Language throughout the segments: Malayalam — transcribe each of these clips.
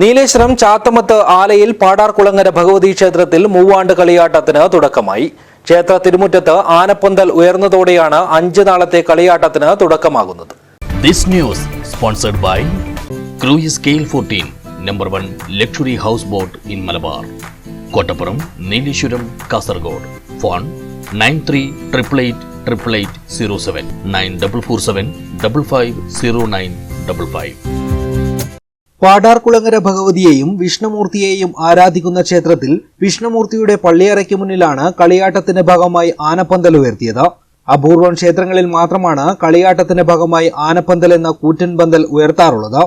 നീലേശ്വരം ചാത്തമത്ത് ആലയിൽ പാടാർകുളങ്ങര ഭഗവതി ക്ഷേത്രത്തിൽ മൂവാണ്ട് കളിയാട്ടത്തിന് തുടക്കമായി ക്ഷേത്ര തിരുമുറ്റത്ത് ആനപ്പന്തൽ ഉയർന്നതോടെയാണ് അഞ്ച് നാളത്തെ കളിയാട്ടത്തിന് തുടക്കമാകുന്നത് This news sponsored by Cruise Scale 14, number one luxury houseboat in Malabar. Kottapuram, Neelishwaram, Kasargod. Phone 93888807 9447 550955. Padarkulangara ഭഗവതിയെയും വിഷ്ണുമൂർത്തിയെയും ആരാധിക്കുന്ന ക്ഷേത്രത്തിൽ വിഷ്ണുമൂർത്തിയുടെ പള്ളിയറയ്ക്ക് മുന്നിലാണ് കളിയാട്ടത്തിന്റെ ഭാഗമായി ആനപ്പന്തൽ ഉയർത്തിയത്. അപൂർവം ക്ഷേത്രങ്ങളിൽ മാത്രമാണ് കളിയാട്ടത്തിന്റെ ഭാഗമായി ആനപ്പന്തൽ എന്ന കൂറ്റൻ പന്തൽ ഉയർത്താറുള്ളത്.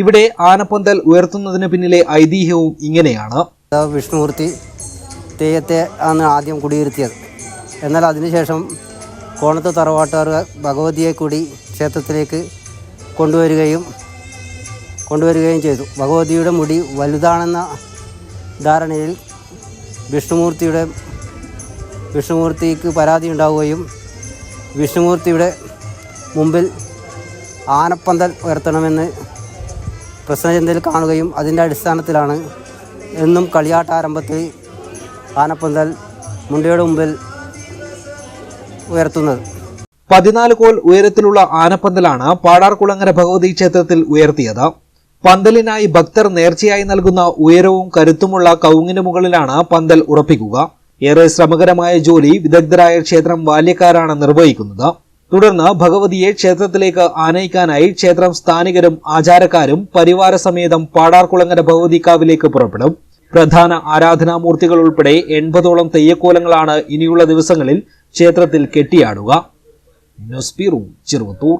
ഇവിടെ ആനപ്പന്തൽ ഉയർത്തുന്നതിന് പിന്നിലെ ഐതിഹ്യവും ഇങ്ങനെയാണ്. വിഷ്ണുമൂർത്തി തെയ്യത്തെ ആണ് ആദ്യം കുടിയിരുത്തിയത്. എന്നാൽ അതിനുശേഷം കോണത്ത് തറവാട്ടുകാർ ഭഗവതിയെ കൂടി ക്ഷേത്രത്തിലേക്ക് കൊണ്ടുവരികയും കൊണ്ടുവരികയും ചെയ്തു. ഭഗവതിയുടെ മുടി വലുതാണെന്ന ധാരണയിൽ വിഷ്ണുമൂർത്തിയുടെ വിഷ്ണുമൂർത്തിക്ക് പരാതി ഉണ്ടാവുകയും വിഷ്ണുമൂർത്തിയുടെ മുമ്പിൽ ആനപ്പന്തൽ ഉയർത്തണമെന്ന് പ്രശ്നചന്തയിൽ കാണുകയും അതിന്റെ അടിസ്ഥാനത്തിലാണ് എന്നും കളിയാട്ട ആരംഭത്തിൽ ആനപ്പന്തൽ മുണ്ടയുടെ മുമ്പിൽ ഉയർത്തുന്നത്. പതിനാല് കോൽ ഉയരത്തിലുള്ള ആനപ്പന്തലാണ് പാടാർകുളങ്ങര ഭഗവതി ക്ഷേത്രത്തിൽ ഉയർത്തിയത്. പന്തലിനായി ഭക്തർ നേർച്ചയായി നൽകുന്ന ഉയരവും കരുത്തുമുള്ള കവുങ്ങിന് മുകളിലാണ് പന്തൽ ഉറപ്പിക്കുക. ഏറെ ശ്രമകരമായ ജോലി വിദഗ്ധരായ ക്ഷേത്രം ബാല്യക്കാരാണ് നിർവഹിക്കുന്നത്. തുടർന്ന് ഭഗവതിയെ ക്ഷേത്രത്തിലേക്ക് ആനയിക്കാനായി ക്ഷേത്രം സ്ഥാനികരും ആചാരക്കാരും പരിവാര സമേതം പാടാർകുളങ്ങര ഭഗവതിക്കാവിലേക്ക് പുറപ്പെടും. പ്രധാന ആരാധനാമൂർത്തികൾ ഉൾപ്പെടെ എൺപതോളം തെയ്യക്കോലങ്ങളാണ് ഇനിയുള്ള ദിവസങ്ങളിൽ ക്ഷേത്രത്തിൽ കെട്ടിയാടുക. News bureau Cheruvathur.